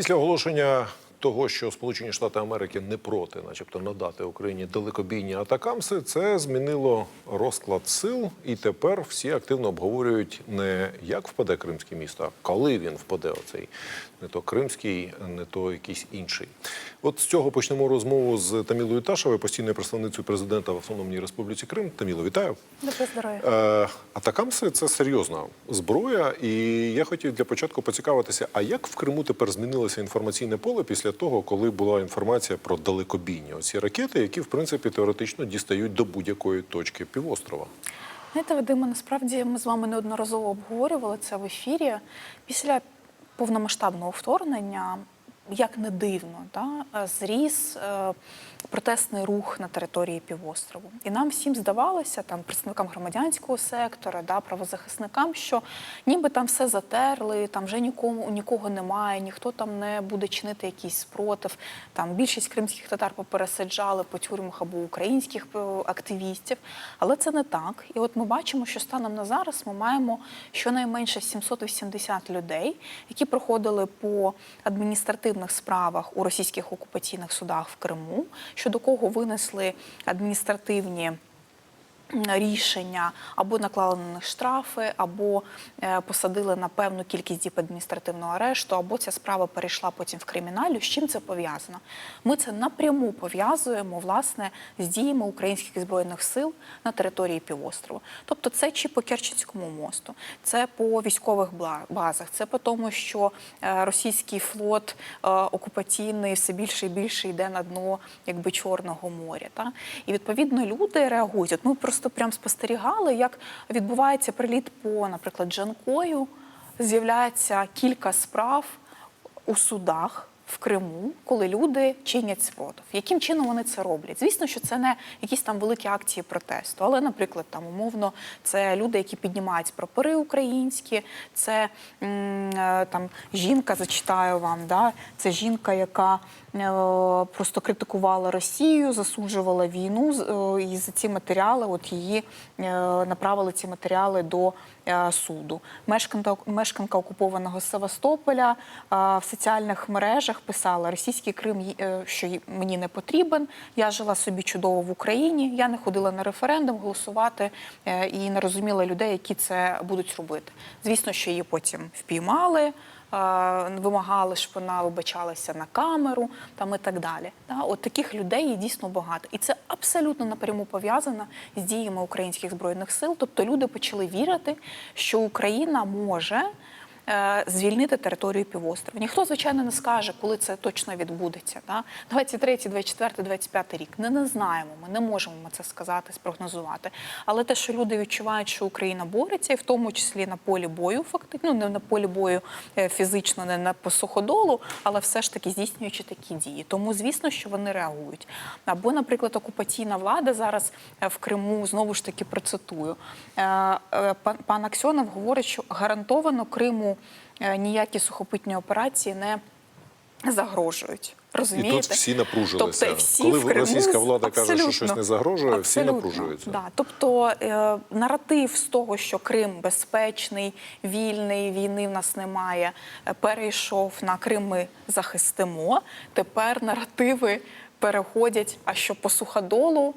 Після оголошення того, що Сполучені Штати Америки не проти, начебто, надати Україні далекобійні атакамси, це змінило розклад сил, і тепер всі активно обговорюють не як впаде кримське місто, а коли він впаде. Оцей не то кримський, не то якийсь інший. От з цього почнемо розмову з Тамілою Ташевою, постійною представницею президента в Автономній Республіці Крим. Таміло, вітаю. Добре здоров'я. Е, атакамси це серйозна зброя, і я хотів для початку поцікавитися, а як в Криму тепер змінилося інформаційне поле після того, коли була інформація про далекобійні оці ракети, які в принципі теоретично дістають до будь-якої точки півострова? Знаєте, Вадиме, насправді ми з вами неодноразово обговорювали це в ефірі. Після повномасштабного вторгнення, як не дивно, да, зріс е, протестний рух на території півострову. І нам всім здавалося, там представникам громадянського сектора, да, правозахисникам, що ніби там все затерли, там вже нікому нікого немає, ніхто там не буде чинити якийсь спротив. Там більшість кримських татар попересаджали по тюрмах або українських е, активістів. Але це не так. І от ми бачимо, що станом на зараз ми маємо щонайменше 780 людей, які проходили по адміністративних справах у російських окупаційних судах в Криму, щодо кого винесли адміністративні рішення або наклали на них штрафи, або е, посадили на певну кількість діб адміністративного арешту, або ця справа перейшла потім в криміналю. З чим це пов'язано? Ми це напряму пов'язуємо власне з діями українських збройних сил на території півострову. Тобто, це чи по Керченському мосту, це по військових базах, це по тому, що е, російський флот е, окупаційний все більше і більше йде на дно якби Чорного моря. Та? І відповідно люди реагують. От ми просто прям спостерігали, як відбувається приліт по, наприклад, Джанкою. З'являється кілька справ у судах. В Криму, коли люди чинять спротив, яким чином вони це роблять? Звісно, що це не якісь там великі акції протесту, але, наприклад, там умовно це люди, які піднімають прапори українські, це е, там жінка, зачитаю вам, да, це жінка, яка просто критикувала Росію, засуджувала війну, е, і за ці матеріали, от її е, направили ці матеріали до е, суду. Мешканка, мешканка окупованого Севастополя е, в соціальних мережах писала: Російський Крим е, що мені не потрібен. Я жила собі чудово в Україні. Я не ходила на референдум голосувати е, і не розуміла людей, які це будуть робити. Звісно, що її потім впіймали. Вимагали, щоб вона вибачалася на камеру там і так далі. От таких людей є дійсно багато, і це абсолютно напряму пов'язано з діями українських збройних сил. Тобто люди почали вірити, що Україна може звільнити територію півострова. Ніхто, звичайно, не скаже, коли це точно відбудеться. Да? 23, 24, 25 рік. Не, не знаємо. Ми не можемо ми це сказати, спрогнозувати. Але те, що люди відчувають, що Україна бореться, і в тому числі на полі бою, фактично, ну не на полі бою е, фізично, не на по суходолу, але все ж таки здійснюючи такі дії. Тому, звісно, що вони реагують. Або, наприклад, окупаційна влада зараз е, в Криму знову ж таки процитую. Е, е, пан Аксьонов говорить, що гарантовано Криму е, ніякі сухопутні операції не загрожують. Розумієте? І тут всі напружилися. Тобто всі Коли в Криму російська влада каже, що щось не загрожує, всі напружуються. Да. Тобто е, наратив з того, що Крим безпечний, вільний, війни в нас немає, е, перейшов на Крим ми захистимо. Тепер наративи переходять, а що по суходолу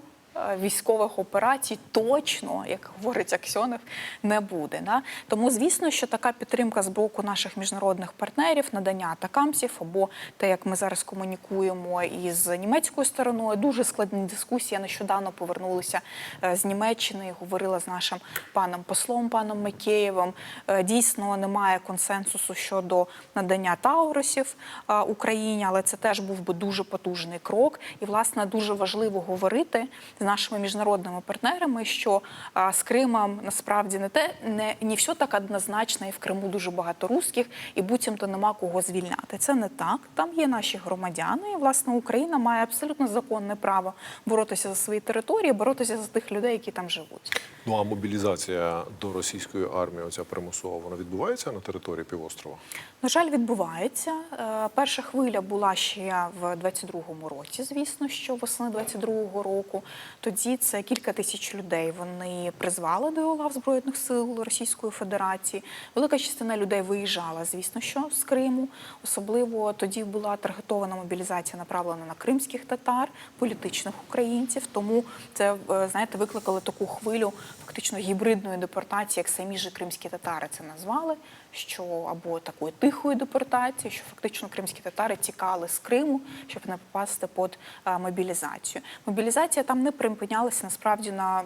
військових операцій точно, як говорить Аксьонов, не буде. Да? Тому, звісно, що така підтримка з боку наших міжнародних партнерів, надання атакамсів, або те, як ми зараз комунікуємо із німецькою стороною, дуже складні дискусії. Я нещодавно повернулася е, з Німеччини і говорила з нашим паном послом, паном Макеєвим. Е, Дійсно, немає консенсусу щодо надання таурусів е, Україні, але це теж був би дуже потужний крок. І, власне, дуже важливо говорити нашими міжнародними партнерами, що а, з Кримом насправді не те, не, не все так однозначно, і в Криму дуже багато русських, і буцімто нема кого звільняти. Це не так. Там є наші громадяни, і власне Україна має абсолютно законне право боротися за свої території, боротися за тих людей, які там живуть. Ну а мобілізація до російської армії, оця примусова, вона відбувається на території півострова? На жаль, відбувається. Е, Перша хвиля була ще в 22-му році, звісно, що восени 22-го року. Тоді це кілька тисяч людей вони призвали до лав Збройних сил Російської Федерації. Велика частина людей виїжджала, звісно, що з Криму. Особливо тоді була таргетована мобілізація, направлена на кримських татар, політичних українців. Тому це е, знаєте, викликало таку хвилю фактично гібридної депортації, як самі ж кримські татари це назвали. Що або такої тихої депортації, що фактично кримські татари тікали з Криму, щоб не попасти під е, мобілізацію. Мобілізація там не припинялася насправді на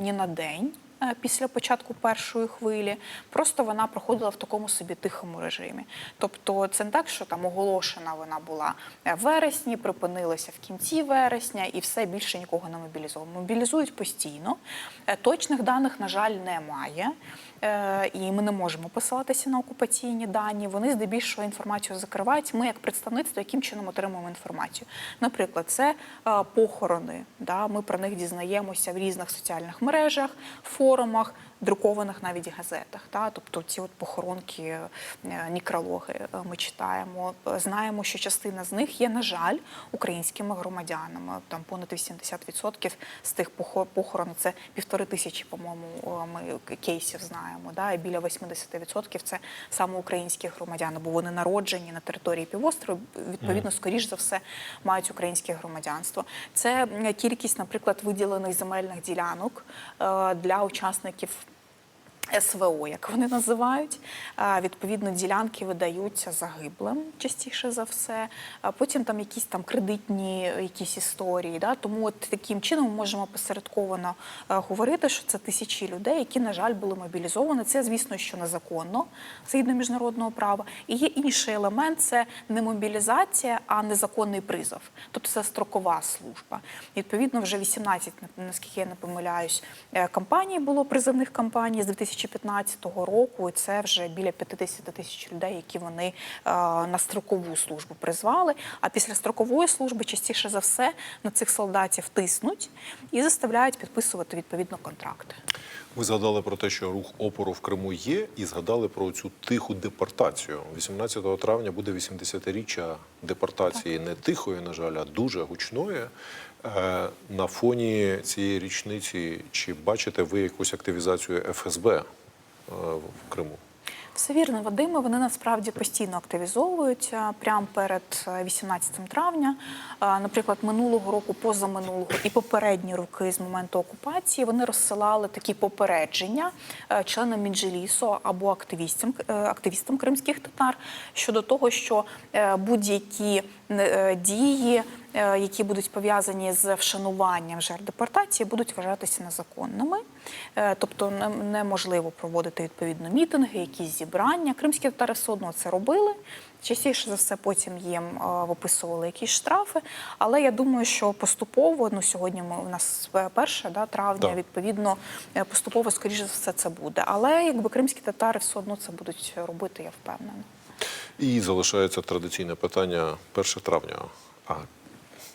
ні на день. Е, Після початку першої хвилі просто вона проходила в такому собі тихому режимі. Тобто, це не так, що там оголошена вона була е, в вересні, припинилася в кінці вересня, і все більше нікого не мобілізовано. Мобілізують постійно. Е, Точних даних, на жаль, немає. І ми не можемо посилатися на окупаційні дані. Вони здебільшого інформацію закривають. Ми, як представництво, яким чином отримуємо інформацію. Наприклад, це похорони. Да? Ми про них дізнаємося в різних соціальних мережах, форумах, друкованих навіть газетах. Да? Тобто ці от похоронки, е, нікрологи е, ми читаємо. Е, Знаємо, що частина з них є, на жаль, українськими громадянами. Там понад 80% з тих похо- похорон це півтори тисячі, по-моєму, ми кейсів знаємо. Да? І біля 80% це саме українські громадяни, бо вони народжені на території півострову, відповідно, скоріш за все, мають українське громадянство. Це кількість, наприклад, виділених земельних ділянок для учасників. СВО, як вони називають, відповідно, ділянки видаються загиблим частіше за все. Потім там якісь там кредитні якісь історії. Да? Тому от таким чином ми можемо посередковано е, говорити, що це тисячі людей, які, на жаль, були мобілізовані. Це, звісно, що незаконно згідно міжнародного права. І є інший елемент це не мобілізація, а незаконний призов. Тобто це строкова служба. Відповідно, вже 18, наскільки я не помиляюсь, е, кампаній було призовних кампаній з 2015 року. І це вже біля 50 тисяч людей, які вони е, на строкову службу призвали. А після строкової служби частіше за все на цих солдатів тиснуть і заставляють підписувати відповідно контракти. Ви згадали про те, що рух опору в Криму є, і згадали про цю тиху депортацію. 18 травня буде 80-річчя депортації не тихої, на жаль, а дуже гучної. Е, На фоні цієї річниці чи бачите ви якусь активізацію ФСБ е, в Криму? Все вірно, Вадиме. Вони насправді постійно активізовуються прямо перед е, 18 травня. Е, Наприклад, минулого року, позаминулого і попередні роки з моменту окупації вони розсилали такі попередження е, членам Мінджелісу або активістам, е, активістам кримських татар щодо того, що е, будь-які е, дії. е, Які будуть пов'язані з вшануванням жертв депортації, будуть вважатися незаконними, Е, тобто неможливо проводити відповідно мітинги, якісь зібрання. Кримські татари все одно це робили. Частіше за все, потім їм е, виписували якісь штрафи. Але я думаю, що поступово, ну сьогодні ми у нас перше да, травня, Так. відповідно, е, поступово, скоріше за все, це буде. Але якби кримські татари все одно це будуть робити, я впевнена. І залишається традиційне питання. 1 травня. А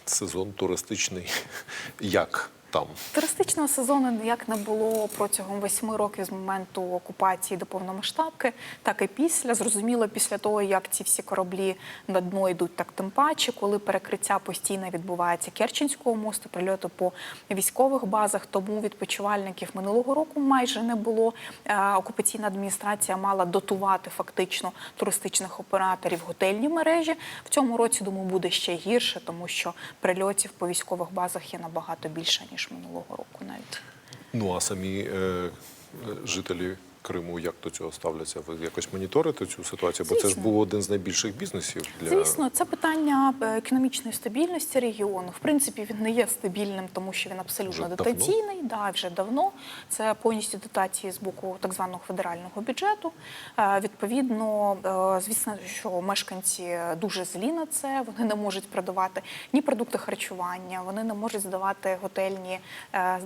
сезон туристичний. Як там? Туристичного сезону ніяк не було протягом восьми років з моменту окупації до повномасштабки, так і після. Зрозуміло, після того, як ці всі кораблі на дно йдуть, так тим паче, коли перекриття постійно відбувається Керченського мосту, прильоти по військових базах. Тому відпочивальників минулого року майже не було. Е, Окупаційна адміністрація мала дотувати фактично туристичних операторів готельні мережі. В цьому році, думаю, буде ще гірше, тому що прильотів по військових базах є набагато більше ніж минулого року, навіть. Ну а самі е, е, жителі Криму як до цього ставляться? Ви якось моніторите цю ситуацію? Бо це ж був один з найбільших бізнесів для Звісно, це питання е, економічної стабільності регіону. В принципі, він не є стабільним, тому що він абсолютно Вже дотаційний. Да, вже давно. Це повністю дотації з боку так званого федерального бюджету. Е, Відповідно, е, звісно, що мешканці дуже злі на це. Вони не можуть продавати ні продукти харчування, вони не можуть здавати готельні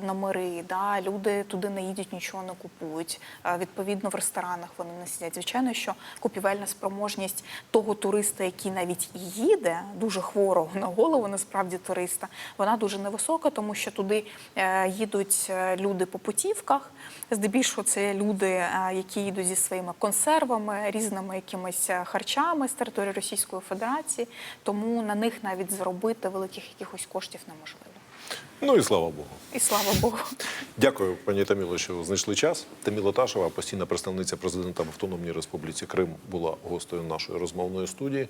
номери. Да? Люди туди не їдуть, нічого не купують. Відповідно в ресторанах вони не сидять. Звичайно, що купівельна спроможність того туриста, який навіть їде, дуже хворого на голову, насправді туриста, вона дуже невисока, тому що туди е, їдуть е, люди по путівках. Здебільшого це люди, е, які їдуть зі своїми консервами, різними якимись харчами з території Російської Федерації. Тому на них навіть заробити великих якихось коштів неможливо. Ну і слава Богу. І слава Богу. Дякую, пані Таміло, що знайшли час. Таміла Ташева, постійна представниця президента в Автономній Республіці Крим, була гостею нашої розмовної студії.